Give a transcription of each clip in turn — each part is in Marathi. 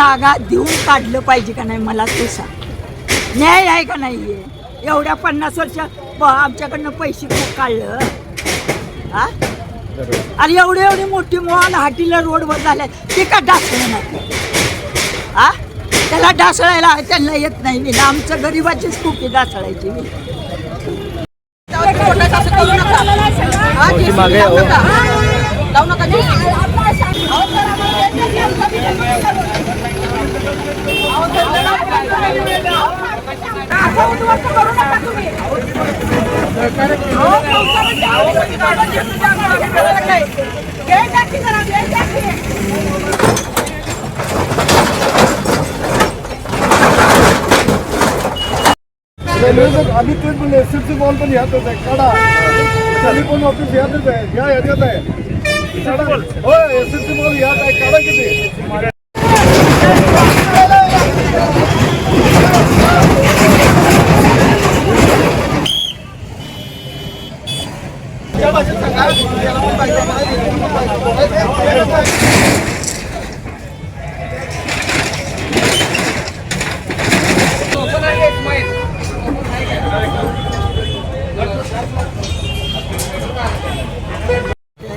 जागा देऊन काढलं पाहिजे का नाही मला ते सांग. न्याय आहे का नाही आहे एवढ्या पन्नास वर्ष ब- आमच्याकडनं पैसे खूप काढलं. हा? आणि एवढी एवढी मोठी मोहन हाटीला रोडवर झाल्या ते का डासळणार हा? त्याला डासळायला त्यांना येत नाही मी. आमचं गरीबाचीच खूप आहे डासळायची मी मागे हो. रेल्वेचं आम्ही तेच बोलले एस एफ सी मॉल पण ह्यातच आहे काढा. टेलिफोन ऑफिस यातच आहे या याच्यात आहे. काढा. हो एस एफ सी मॉल यात आहे काढा किती.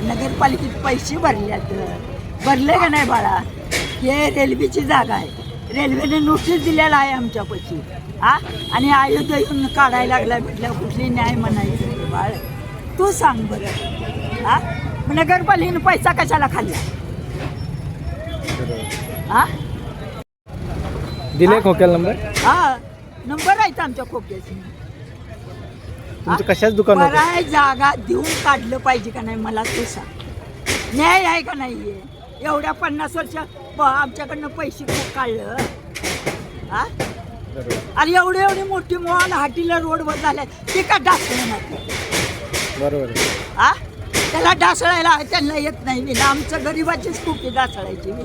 नगरपालिकेत पैसे भरल्यात भरले का नाही बाळा? हे रेल्वेची जागा आहे. रेल्वेने नोटीस दिलेला आहे आमच्यापाशी. हा? आणि आयुध येऊन काढायला लागला म्हटलं कुठली न्याय म्हणायचं? बाळ तू सांग बरं. हा? नगरपालिकेने पैसा कशाला खाल्ला? हा? दिले खोक्याला नंबर? हा. नंबर आहेत आमच्या खोक्याचे. तुमचं कशाच दुकान होतं? पराय जागा देऊन काढलं पाहिजे का नाही मला ते सांग. न्याय आहे का नाही आहे एवढ्या पन्नास वर्ष आमच्याकडनं पैसे खूप काढलं. हा? आणि एवढी एवढी मोठी मोहन हाटीला रोडवर झाल्या ते का डासळणार बरोबर आहे. त्याला डासळायला त्यांना येत नाही. मी आमचं गरीबाचीच खूप ढासळायची. डासळायची मी